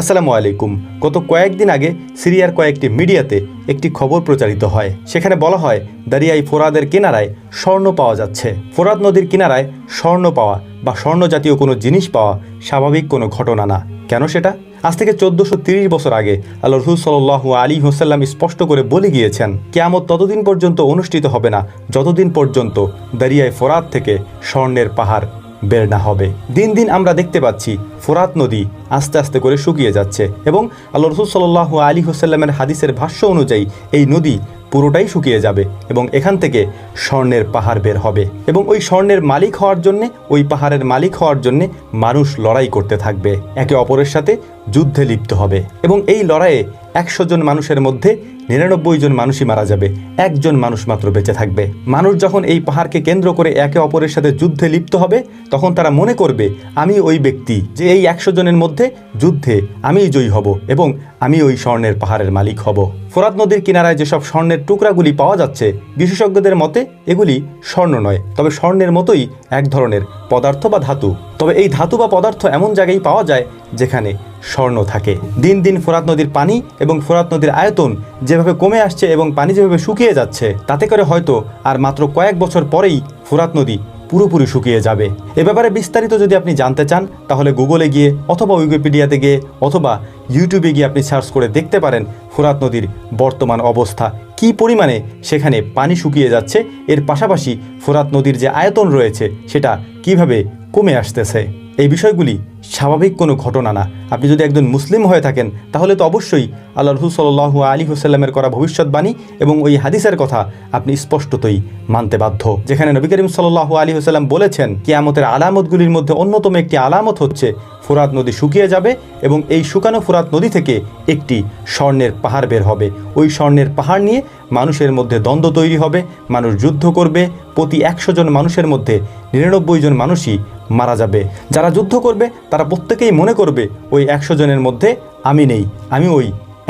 আসসালামু আলাইকুম। গত কয়েকদিন আগে সিরিয়ার কয়েকটি মিডিয়াতে একটি খবর প্রচারিত হয়। সেখানে বলা হয়, দারিয়াই ফোরাদের কিনারায় স্বর্ণ পাওয়া যাচ্ছে। ফোরাদ নদীর কিনারায় স্বর্ণ পাওয়া বা স্বর্ণ জাতীয় কোনো জিনিস পাওয়া স্বাভাবিক কোনো ঘটনা না। কেন সেটা? আজ থেকে চোদ্দশো তিরিশ বছর আগে আল্লাহ সাল্লাহ আলী হোসাল্লাম স্পষ্ট করে বলে গিয়েছেন, কেয়ামত ততদিন পর্যন্ত অনুষ্ঠিত হবে না, যতদিন পর্যন্ত দারিয়ায় ফোরাত থেকে স্বর্ণের পাহাড় বের না হবে। দিন দিন আমরা দেখতে পাচ্ছি ফোরাত নদী আস্তে আস্তে করে শুকিয়ে যাচ্ছে এবং আল্লাহ রসুল আলী হোসাল্লামের হাদিসের ভাষ্য অনুযায়ী এই নদী পুরোটাই শুকিয়ে যাবে এবং এখান থেকে স্বর্ণের পাহাড় বের হবে এবং ওই স্বর্ণের মালিক হওয়ার জন্যে, ওই পাহাড়ের মালিক হওয়ার জন্যে মানুষ লড়াই করতে থাকবে। একে অপরের সাথে যুদ্ধে লিপ্ত হবে এবং এই লড়াইয়ে একশো জন মানুষের মধ্যে নিরানব্বই জন মানুষই মারা যাবে। একজন মানুষ মাত্র বেঁচে থাকবে। মানুষ যখন এই পাহাড়কে কেন্দ্র করে একে অপরের সাথে যুদ্ধে লিপ্ত হবে, তখন তারা মনে করবে, আমি ওই ব্যক্তি যে এই একশো জনের মধ্যে যুদ্ধে আমিই জয়ী হব এবং আমি ওই স্বর্ণের পাহাড়ের মালিক হব। ফোরাত নদীর কিনারায় যেসব স্বর্ণের টুকরাগুলি পাওয়া যাচ্ছে, বিশেষজ্ঞদের মতে এগুলি স্বর্ণ নয়, তবে স্বর্ণের মতোই এক ধরনের পদার্থ বা ধাতু। তবে এই ধাতু বা পদার্থ এমন জায়গায় পাওয়া যায় যেখানে স্বর্ণ থাকে। দিন দিন ফোরাত নদীর পানি এবং ফোরাত নদীর আয়তন যেভাবে কমে আসছে এবং পানি যেভাবে শুকিয়ে যাচ্ছে, তাতে করে হয়তো আর মাত্র কয়েক বছর পরেই ফোরাত নদী পুরোপুরি শুকিয়ে যাবে। এ ব্যাপারে বিস্তারিত যদি আপনি জানতে চান, তাহলে গুগলে গিয়ে অথবা উইকিপিডিয়াতে গিয়ে অথবা ইউটিউবে গিয়ে আপনি সার্চ করে দেখতে পারেন ফোরাত নদীর বর্তমান অবস্থা, কী পরিমাণে সেখানে পানি শুকিয়ে যাচ্ছে, এর পাশাপাশি ফোরাত নদীর যে আয়তন রয়েছে, সেটা কীভাবে কমে আসতেছে। এই বিষয়গুলি স্বাভাবিক কোনো ঘটনা না। আপনি যদি একজন মুসলিম হয়ে থাকেন, তাহলে তো অবশ্যই আল্লাহ রসুল সাল্লাহ আলী হুসাল্লামের করা ভবিষ্যৎবাণী এবং ওই হাদিসের কথা আপনি স্পষ্টতই মানতে বাধ্য। যেখানে নবী করিম সাল্লাহ আলী হুসাল্লাম বলেছেন, কিয়ামতের আলামতগুলির মধ্যে অন্যতম একটি আলামত হচ্ছে ফোরাত নদী শুকিয়ে যাবে এবং এই শুকানো ফোরাত নদী থেকে একটি স্বর্ণের পাহাড় বের হবে। ওই স্বর্ণের পাহাড় নিয়ে মানুষের মধ্যে দ্বন্দ্ব তৈরি হবে, মানুষ যুদ্ধ করবে, প্রতি একশো জন মানুষের মধ্যে নিরানব্বই জন মানুষই মারা যাবে। যারা যুদ্ধ করবে তারা প্রত্যেকেই মনে করবে, ওই একশো জনের মধ্যে আমি নেই, আমি ওই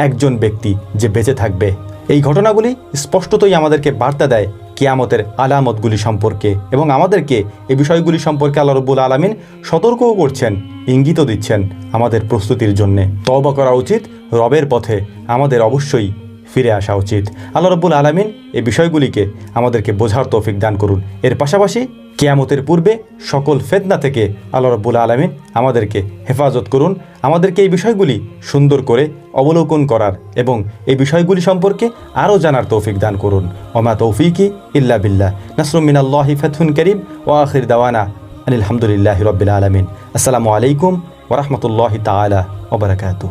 একজন ব্যক্তি যে বেঁচে থাকবে। এই ঘটনাগুলি স্পষ্টতই আমাদেরকে বার্তা দেয় কিয়ামতের আলামতগুলি সম্পর্কে এবং আমাদেরকে এই বিষয়গুলি সম্পর্কে আল্লাহ রব্বুল আলমিন সতর্কও করছেন, ইঙ্গিতও দিচ্ছেন আমাদের প্রস্তুতির জন্যে। তওবা করা উচিত, রবের পথে আমাদের অবশ্যই ফিরে আসা উচিত। আল্লাহ রব্বুল আলমিন এই বিষয়গুলিকে আমাদেরকে বোঝার তৌফিক দান করুন। এর পাশাপাশি কেয়ামতের পূর্বে সকল ফেতনা থেকে আল্লাহ রব্বুল আলমিন আমাদেরকে হেফাজত করুন। আমাদেরকে এই বিষয়গুলি সুন্দর করে অবলোকন করার এবং এই বিষয়গুলি সম্পর্কে আরও জানার তৌফিক দান করুন। ওমা তৌফিকি ইল্লা বিল্লাহ। নাসরুমিন আল্লাহি ফেথুন করিম ও আখির দাওয়ানা আলহামদুলিল্লাহ রবিল আলমিন। আসসালামু আলাইকুম ওরহমতুল্লাহ তালা ওবরাকাতু